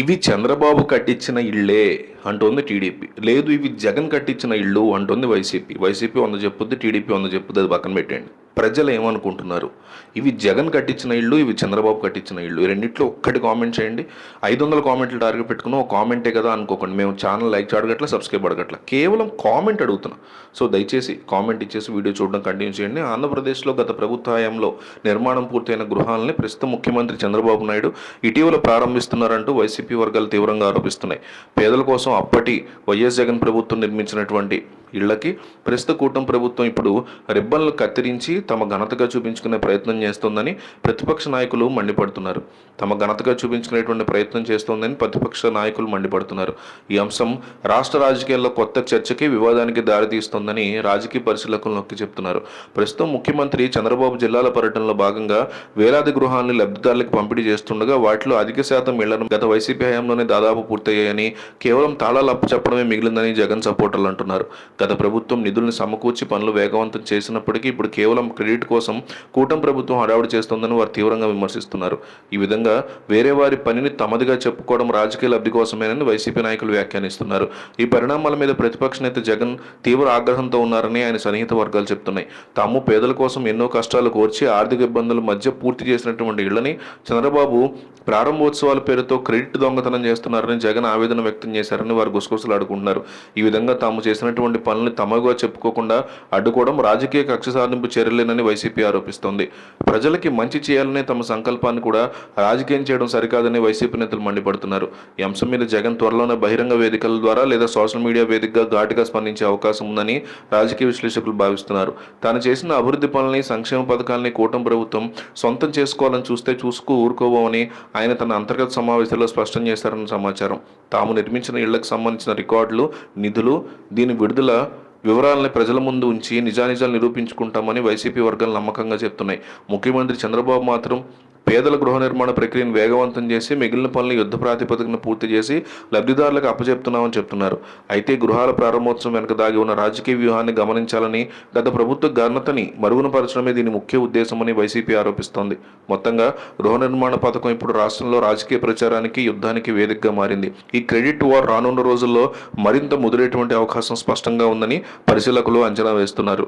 ఇవి చంద్రబాబు కట్టించిన ఇళ్ళే అంటోంది టీడీపీ. లేదు ఇవి జగన్ కట్టించిన ఇళ్ళు అంటోంది వైసీపీ. వైసీపీ వంద చెప్పుద్ది టీడీపీ వంద చెప్పుద్ది అది పక్కన పెట్టండి ప్రజలు ఏమనుకుంటున్నారు? ఇవి జగన్ కట్టించిన ఇళ్ళు ఇవి చంద్రబాబు కట్టించిన ఇళ్ళు. ఈ రెండిట్లో ఒక్కటి కామెంట్ చేయండి. ఐదు వందల కామెంట్లు టార్గెట్ పెట్టుకుని ఒక కామెంటే కదా అనుకోకండి. మేము ఛానల్ లైక్ అడగట్ల సబ్స్క్రైబ్ అడగట్ల. కేవలం కామెంట్ అడుగుతున్నాం. సో దయచేసి కామెంట్ ఇచ్చేసి వీడియో చూడడం కంటిన్యూ చేయండి. ఆంధ్రప్రదేశ్లో గత ప్రభుత్వ హయాంలో నిర్మాణం పూర్తయిన గృహాలని ప్రస్తుత ముఖ్యమంత్రి చంద్రబాబు నాయుడు ఇటీవల ప్రారంభిస్తున్నారంటూ వైసీపీ వర్గాలు తీవ్రంగా ఆరోపిస్తున్నాయి. పేదల కోసం అప్పటి వైఎస్ జగన్ ప్రభుత్వం నిర్మించినటువంటి ఇళ్ళకి ప్రస్తుత కూటమి ప్రభుత్వం ఇప్పుడు రిబ్బన్లు కత్తిరించి తమ ఘనతగా చూపించుకునే ప్రయత్నం చేస్తోందని ప్రతిపక్ష నాయకులు మండిపడుతున్నారు. తమ ఘనతగా చూపించుకునేటువంటి ప్రయత్నం చేస్తోందని ప్రతిపక్ష నాయకులు మండిపడుతున్నారు. ఈ అంశం రాష్ట్ర రాజకీయాల్లో కొత్త చర్చకి వివాదానికి దారితీస్తోందని రాజకీయ పరిశీలకులు నొక్కి చెప్తున్నారు. ప్రస్తుతం ముఖ్యమంత్రి చంద్రబాబు జిల్లాల పర్యటనలో భాగంగా వేలాది గృహాలను లబ్ధిదారులకు పంపిణీ చేస్తుండగా వాటిలో అధిక శాతం ఇళ్ళను గత వైసీపీ హయాంలోనే దాదాపు పూర్తయ్యాయని కేవలం తాళాలు అప్పు చెప్పడమే మిగిలిందని జగన్ సపోర్టర్లు అంటున్నారు. గత ప్రభుత్వం నిధులను సమకూర్చి పనులు వేగవంతం చేసినప్పటికీ ఇప్పుడు కేవలం క్రెడిట్ కోసం కూటమి ప్రభుత్వం హడావుడి చేస్తోందని వారు తీవ్రంగా విమర్శిస్తున్నారు. ఈ విధంగా వేరే వారి పనిని తమదిగా చెప్పుకోవడం రాజకీయ లబ్ధి కోసమేనని వైసీపీ నాయకులు వ్యాఖ్యానిస్తున్నారు. ఈ పరిణామాల మీద ప్రతిపక్ష నేత జగన్ తీవ్ర ఆగ్రహంతో ఉన్నారని ఆయన సన్నిహిత వర్గాలు చెప్తున్నాయి. తాము పేదల కోసం ఎన్నో కష్టాలు కోర్చి ఆర్థిక ఇబ్బందుల మధ్య పూర్తి చేసినటువంటి ఇళ్ళని చంద్రబాబు ప్రారంభోత్సవాల పేరుతో క్రెడిట్ దొంగతనం చేస్తున్నారని జగన్ ఆవేదన వ్యక్తం చేశారని వారు గుసగుసలాడుకుంటున్నారు. ఈ విధంగా తాము చేసినటువంటి పనులను తమగా చెప్పుకోకుండా అడ్డుకోవడం రాజకీయ కక్ష సాధింపు చర్యలేనని వైసీపీ ఆరోపిస్తోంది. ప్రజలకి మంచి చేయాలనే తమ సంకల్పాన్ని కూడా రాజకీయం చేయడం సరికాదని వైసీపీ నేతలు మండిపడుతున్నారు. ఈ అంశం మీద జగన్ త్వరలోనే బహిరంగ వేదికల ద్వారా లేదా సోషల్ మీడియా వేదికగా ఘాటుగా స్పందించే అవకాశం ఉందని రాజకీయ విశ్లేషకులు భావిస్తున్నారు. తాను చేసిన అభివృద్ధి పనులని సంక్షేమ పథకాలని కూటమి ప్రభుత్వం సొంతం చేసుకోవాలని చూస్తే చూసుకు ఊరుకోవని ఆయన తన అంతర్గత సమావేశంలో స్పష్టం చేశారన్న సమాచారం. తాము నిర్మించిన ఇళ్ళకు సంబంధించిన రికార్డులు నిధులు దీని విడుదల వివరాలని ప్రజల ముందు ఉంచి నిజానిజాలు నిరూపించుకుంటామని వైసీపీ వర్గాలు నమ్మకంగా చెప్తున్నాయి. ముఖ్యమంత్రి చంద్రబాబు మాత్రం పేదల గృహ నిర్మాణ ప్రక్రియను వేగవంతం చేసి మిగిలిన పనులు యుద్ధ ప్రాతిపదికన పూర్తి చేసి లబ్ధిదారులకు అప్పచెప్తున్నామని చెప్తున్నారు. అయితే గృహాల ప్రారంభోత్సవం వెనుక దాగి ఉన్న రాజకీయ వ్యూహాన్ని గమనించాలని గత ప్రభుత్వ ఘనతని మరుగునపరచడమే దీని ముఖ్య ఉద్దేశమని వైసీపీ ఆరోపిస్తోంది. మొత్తంగా గృహ నిర్మాణ పథకం ఇప్పుడు రాష్ట్రంలో రాజకీయ ప్రచారానికి యుద్ధానికి వేదికగా మారింది. ఈ క్రెడిట్ వార్ రానున్న రోజుల్లో మరింత ముదిరేటువంటి అవకాశం స్పష్టంగా ఉందని పరిశీలకులు అంచనా వేస్తున్నారు.